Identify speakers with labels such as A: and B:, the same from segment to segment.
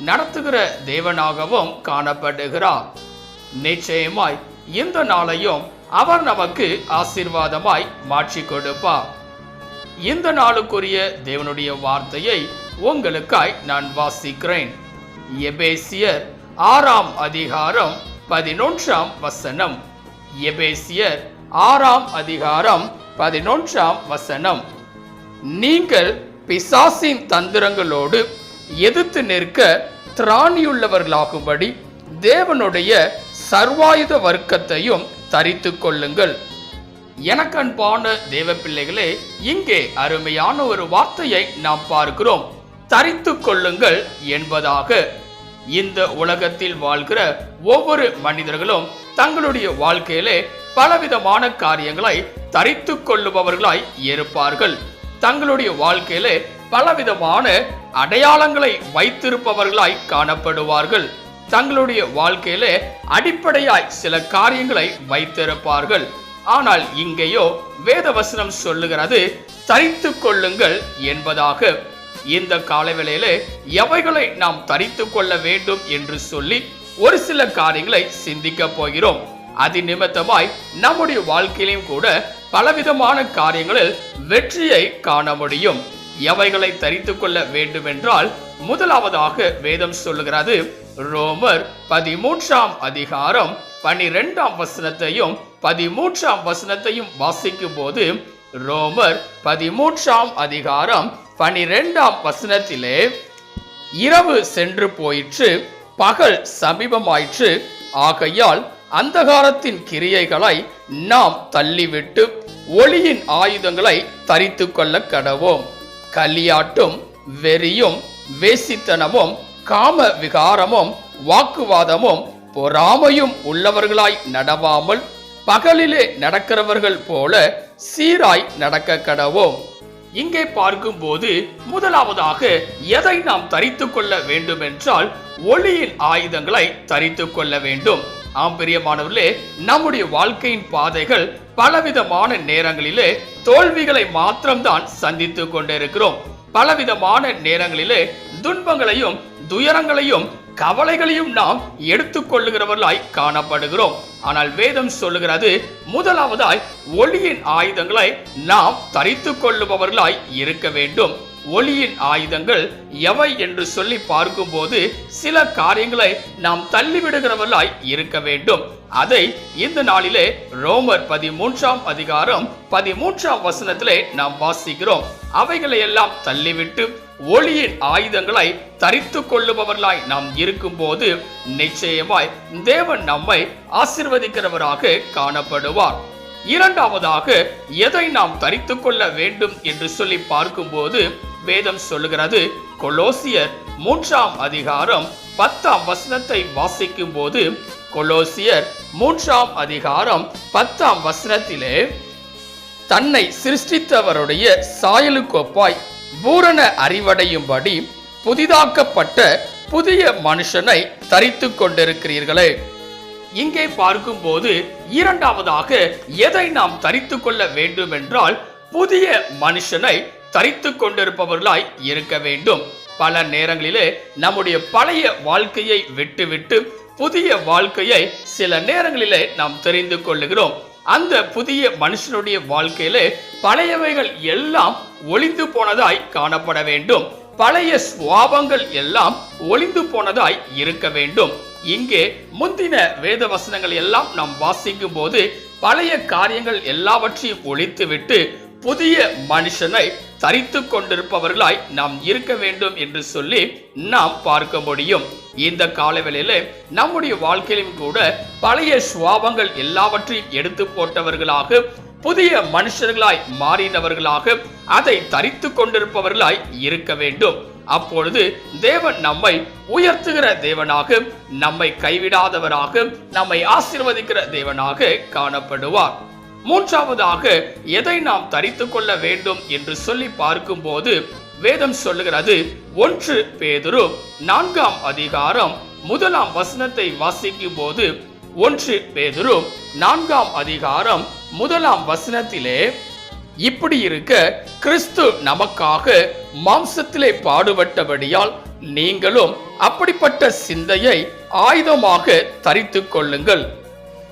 A: நடத்துகிற தேவனாகவும் காணப்படுகிறார். நிச்சயமாய் இந்த நாளையும் அவர் நமக்கு ஆசீர்வாதமாய் மாற்றி கொடுப்பார். இந்த நாளுக்குரிய தேவனுடைய வார்த்தையை உங்களுக்காய் நான் வாசிக்கிறேன். எபேசியர் ஆறாம் அதிகாரம் பதினொன்றாம் வசனம். எபேசியர் ஆறாம் அதிகாரம் பதினொன்றாம் வசனம். நீங்கள் பிசாசின் தந்திரங்களோடு எதிர்த்து நிற்க திராணியுள்ளவர்களாகும்படி தேவனுடைய சர்வாயுத வர்க்கத்தையும் தரித்துக் கொள்ளுங்கள். எனக்கன்பான தேவ பிள்ளைகளே இங்கே அருமையான ஒரு வார்த்தையை நாம் பார்க்கிறோம். தரித்துக் கொள்ளுங்கள் என்பதாக. இந்த உலகத்தில் வாழ்கிற ஒவ்வொரு மனிதர்களும் தங்களுடைய வாழ்க்கையிலே பலவிதமான காரியங்களை தரித்துக் கொள்ளுபவர்களாய் இருப்பார்கள். தங்களுடைய வாழ்க்கையிலே பலவிதமான அடையாளங்களை வைத்திருப்பவர்களாய் காணப்படுவார்கள். தங்களுடைய வாழ்க்கையில அடிப்படையாய் சில காரியங்களை வைத்திருப்பார்கள். ஆனால் இங்கேயோ வேதவசனம் சொல்லுகிறது தரித்து கொள்ளுங்கள் என்பதாக. இந்த காலவேளையில எவைகளை நாம் தரித்து கொள்ள வேண்டும் என்று சொல்லி ஒரு சில காரியங்களை சிந்திக்க போகிறோம். அது நிமித்தமாய் நம்முடைய வாழ்க்கையிலும் கூட பலவிதமான காரியங்களில் வெற்றியை காண முடியும். எவைகளை தரித்துக் கொள்ள வேண்டுமென்றால் முதலாவதாக வேதம் சொல்லுகிறது. ரோமர் பதிமூன்றாம் அதிகாரம் பனிரெண்டாம் வசனத்தையும் பதிமூன்றாம் வசனத்தையும் வாசிக்கும் போது ரோமர் பதிமூன்றாம் அதிகாரம் பனிரெண்டாம் வசனத்திலே இரவு சென்று போயிற்று பகல் சமீபமாயிற்று. ஆகையால் அந்தகாரத்தின் கிரியைகளை நாம் தள்ளிவிட்டு ஒளியின் ஆயுதங்களை தரித்து கொள்ள கடவோம். களியாட்டும் வெறியும் வேசித்தனமும் காம விகாரமும் வாக்குவாதமும் பொறாமையும் உள்ளவர்களாய் நடவாமல் பகலிலே நடக்கிறவர்கள் போல சீராய் நடக்க கடவோம். இங்கே பார்க்கும்போது முதலாவதாக எதை நாம் தரித்துக் கொள்ள வேண்டும் என்றால் ஒளியின் ஆயுதங்களை தரித்து கொள்ள வேண்டும். ஆம் பிரியமானவர்களே நம்முடைய வாழ்க்கையின் பாதைகள் பலவிதமான நேரங்களிலே தோல்விகளை மாத்திரம்தான் சந்தித்துக் கொண்டிருக்கிறோம். பலவிதமான நேரங்களிலே துன்பங்களையும் துயரங்களையும் கவலைகளையும் நாம் எடுத்துக்கொள்ளுகிறவர்களாய் காணப்படுகிறோம். ஆனால் வேதம் சொல்லுகிறது முதலாவதாய் ஒளியின் ஆயுதங்களை நாம் தரித்து கொள்ளுபவர்களாய் இருக்க வேண்டும். ஒளியின் ஆயுதங்கள் எவை என்று சொல்லி பார்க்கும்போது சில காரியங்களை நாம் தள்ளிவிடுகிறவர்களாய் இருக்க வேண்டும். அதை இந்த நாளிலே ரோமர் பதிமூன்றாம் அதிகாரம் பதிமூன்றாம் வசனத்திலே நாம் வாசிக்கிறோம். அவைகளை எல்லாம் தள்ளிவிட்டு ஒளியின் ஆயுதங்களை தரித்து கொள்ளுபவர்களாய் நாம் இருக்கும்போது நிச்சயமாய் தேவன் நம்மை ஆசிர்வதிக்கிறவராக காணப்படுவார். இரண்டாவதாக எதை நாம் தரித்து கொள்ள வேண்டும் என்று சொல்லி பார்க்கும்போது வேதம் சொல்லுகிறது. கொலோசியர் மூன்றாம் அதிகாரம் பத்தாம் வசனத்தை வாசிக்கும் போது கொலோசியர் மூன்றாம் அதிகாரம் பத்தாம் வசனத்திலே தன்னை சிருஷ்டித்தவருடைய சாயலுக்கொப்பாய் பூரண அறிவடையும்படி புதிதாக்கப்பட்ட புதிய மனுஷனை தரித்து கொண்டிருக்கிறீர்களே. இங்கே பார்க்கும்போது இரண்டாவதாக எதை நாம் தரித்து கொள்ள வேண்டும் என்றால் புதிய மனுஷனை தரித்து கொண்டிருப்பவர்களாய் இருக்க வேண்டும். பல நேரங்களிலே நம்முடைய பழைய வாழ்க்கையை விட்டுவிட்டு புதிய வாழ்க்கையை சில நேரங்களிலே நாம் தெரிந்து கொள்ளுகிறோம். அந்த புதிய மனுஷனுடைய வாழ்க்கையிலே பழையவைகள் எல்லாம் ஒளிந்து போனதாய் காணப்பட வேண்டும். பழைய சுவாபங்கள் எல்லாம் ஒளிந்து போனதாய் இருக்க வேண்டும். இங்கே முந்தின வேத வசனங்கள் எல்லாம் நாம் வாசிக்கும் போது பழைய காரியங்கள் எல்லாவற்றையும் ஒழித்துவிட்டு புதிய மனுஷனை தரித்து கொண்டிருப்பவர்களாய் நாம் இருக்க வேண்டும் என்று சொல்லி நாம் பார்க்க முடியும். இந்த காலவெளியில நம்முடைய வாழ்க்கையிலும் கூட பழைய சுவாபங்கள் எல்லாவற்றையும் எடுத்து போட்டவர்களாக புதிய மனுஷர்களாய் மாறினவர்களாக அதை தரித்து கொண்டிருப்பவர்களாய் இருக்க வேண்டும். அப்பொழுது தேவன் நம்மை உயர்த்துகிற தேவனாக நம்மை கைவிடாதவராக நம்மை ஆசீர்வதிக்கிற தேவனாக காணப்படுவார். மூன்றாவதாக எதை நாம் தரித்து கொள்ள வேண்டும் என்று சொல்லி பார்க்கும்போது வேதம் சொல்லுகிறது ஒன்று பேதுரு நான்காம் அதிகாரம் முதலாம் வசனத்தை வாசிக்கும் போது ஒன்று பேதுரு நான்காம் அதிகாரம் முதலாம் வசனத்திலே இப்படி இருக்க கிறிஸ்து நமக்காக மாம்சத்திலே பாடுபட்டபடியால் நீங்களும் அப்படிப்பட்ட சிந்தையை ஆயுதமாக தரித்து கொள்ளுங்கள்.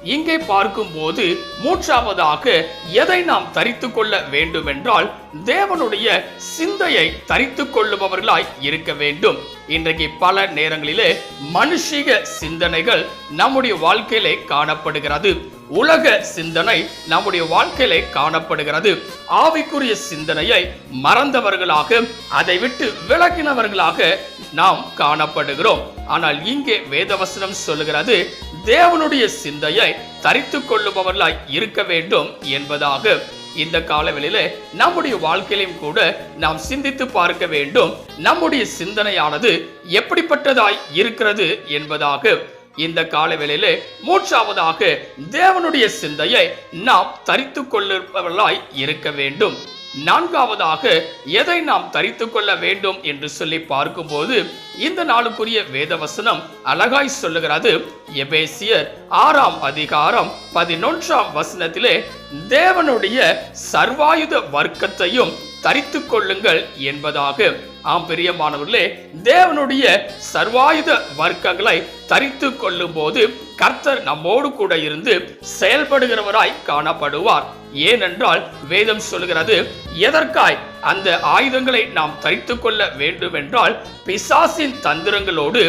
A: இங்கே பார்க்கும்போது மூன்றாவதாக எதை நாம் தரித்துக் கொள்ள வேண்டுமென்றால் தேவனுடைய சிந்தையை தரித்துக் கொள்ளுபவர்களாய் இருக்க வேண்டும். இன்றைக்கு பல நேரங்களிலே மனுஷிக சிந்தனைகள் நம்முடைய வாழ்க்கையிலே காணப்படுகிறது. உலக சிந்தனை நம்முடைய வாழ்க்கையிலே காணப்படுகிறது. ஆவிக்குரிய சிந்தனையை மறந்தவர்களாக அதை விட்டு விலகினவர்களாக நாம் காணப்படுகிறோம். ஆனால் இங்கே வேதவசனம் சொல்லுகிறது தேவனுடைய சிந்தையை தரித்துக் கொள்ளுபவர்களாய் இருக்க வேண்டும் என்பதாக இந்த காலவெளியில நம்முடைய வாழ்க்கையிலும் கூட நாம் சிந்தித்து பார்க்க வேண்டும். நம்முடைய சிந்தனையானது எப்படிப்பட்டதாய் இருக்கிறது என்பதாக இந்த காலவேளையில மூன்றாவதாக தேவனுடைய சிந்தையை நாம் தரித்துக் கொள்ளுபவர்களாய் இருக்க வேண்டும். நான்காவதாக எதை நாம் தரித்து கொள்ள வேண்டும்? என்று சொல்லி பார்க்கும்போது இந்த நாளுக்குரிய வேதவசனம் அழகாய் சொல்லுகிறது. எபேசியர் ஆறாம் அதிகாரம் பதினொன்றாம் வசனத்திலே தேவனுடைய சர்வாயுத வர்க்கத்தையும் தரித்து கொள்ளுங்கள் என்பதாக. ஆம் பிரியமானவர்களே தேவனுடைய சர்வாயுத வர்க்கங்களை தரித்து கொள்ளும் போது கர்த்தர் நம்மோடு கூட இருந்து செயல்படுகிறவராய் காணப்படுவார். ஏனென்றால் வேதம் சொல்கிறது எதற்காய் அந்த ஆயுதங்களை நாம் தரித்து கொள்ள வேண்டுமென்றால் பிசாசின் தந்திரங்களோடு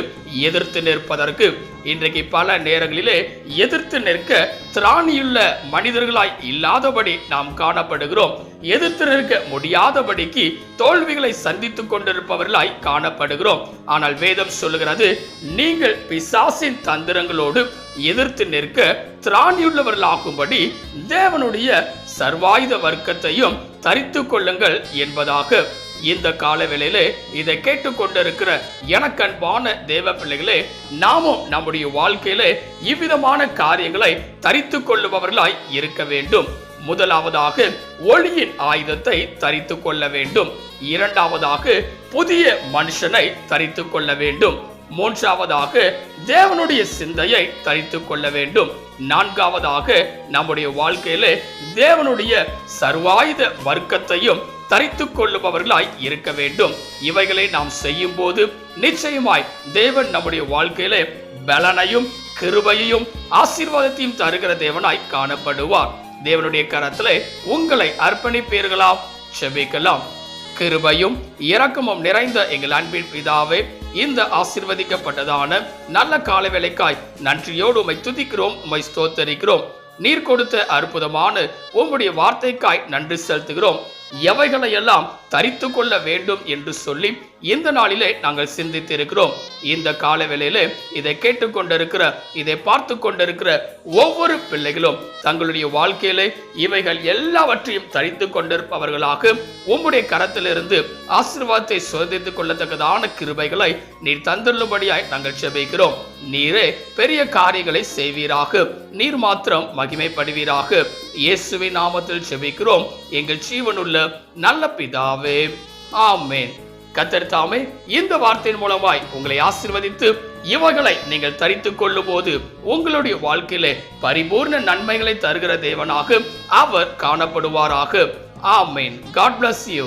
A: எதிர்த்து நிற்பதற்கு இன்றைக்கு பல நேரங்களிலே எதிர்த்து நிற்க திராணியுள்ள மனிதர்களாய் இல்லாதபடி நாம் காணப்படுகிறோம். எதிர்த்து நிற்க முடியாதபடிக்கு தோல்விகளை சந்தித்துக் கொண்டிருப்பவர்களாய் காணப்படுகிறோம். ஆனால் வேதம் சொல்லுகிறது நீங்கள் பிசாசின் தந்திரங்களோடு எதிர்த்து நிற்க திராணியுள்ளவர்களாகும்படி தேவனுடைய சர்வாயுத வர்க்கத்தையும் தரித்து கொள்ளுங்கள் என்பதாக இந்த காலவேளையிலே இதை கேட்டுக்கொண்டிருக்கிற எனக்கன்பான தேவ பிள்ளைகளே நாமும் நம்முடைய வாழ்க்கையிலே இவ்விதமான காரியங்களை தரித்து கொள்ளுபவர்களாய் இருக்க வேண்டும். முதலாவதாக ஒளியின் ஆயுதத்தை தரித்து கொள்ள வேண்டும். இரண்டாவதாக புதிய மனுஷனை தரித்து கொள்ள வேண்டும். மூன்றாவதாக தேவனுடைய சிந்தையை தரித்து கொள்ள வேண்டும். நான்காவதாக நம்முடைய வாழ்க்கையிலே தேவனுடைய சர்வாயுத வர்க்கத்தையும் தரித்து கொள்ளுபவர்களாய் இருக்க வேண்டும். இவைகளை நாம் செய்யும் போது நிச்சயமாய் தேவன் நம்முடைய வாழ்க்கையிலே பலனையும் கிருபையையும் ஆசீர்வாதத்தையும் தருகிற தேவனாய் காணப்படுவார். தேவனுடைய கரத்திலே உங்களை அர்ப்பணிப்பீர்களாம் செபிக்கலாம். கிருபையும் இரக்கமும் நிறைந்த எங்கள் அன்பின் பிதாவே இந்த ஆசிர்வதிக்கப்பட்டதான நல்ல காலவேளைக்காய் நன்றியோடு உமை துதிக்கிறோம் உமை ஸ்தோத்தரிக்கிறோம். நீர் கொடுத்த அற்புதமான உம்முடைய வார்த்தைக்காய் நன்றி செலுத்துகிறோம். எவைகளை எல்லாம் தரித்து கொள்ள வேண்டும் என்று சொல்லி இந்த நாளிலே நாங்கள் சிந்தித்திருக்கிறோம். இந்த கால வேளையிலே இதை கேட்டுக்கொண்டிருக்கிற இதை பார்த்து கொண்டிருக்கிற ஒவ்வொரு பிள்ளைகளும் தங்களுடைய வாழ்க்கையிலே இவைகள் எல்லாவற்றையும் தரித்து கொண்டிருப்பவர்களாக உம்முடைய கரத்திலிருந்து ஆசீர்வாதத்தை சோதித்துக் கொள்ளத்தக்கதான கிருபைகளை நீர் தந்துள்ளபடியாய் நாங்கள் செபிக்கிறோம் நீரே பெரிய காரியங்களை செய்வீராக. நீர் மாத்திரம் மகிமைப்படுவீராக. இயேசுவின் நாமத்தில் செபிக்கிறோம் எங்கள் ஜீவனுள்ள நல்ல பிதாவே. ஆமேன். கத்தர் தாமே இந்த வார்த்தையின் மூலமாய் உங்களை ஆசிர்வதித்து இவைகளை நீங்கள் தரித்துக் கொள்ளும் போது உங்களுடைய வாழ்க்கையிலே பரிபூர்ண நன்மைகளை தருகிற தேவனாக அவர் காணப்படுவாராக. ஆமீன். God bless you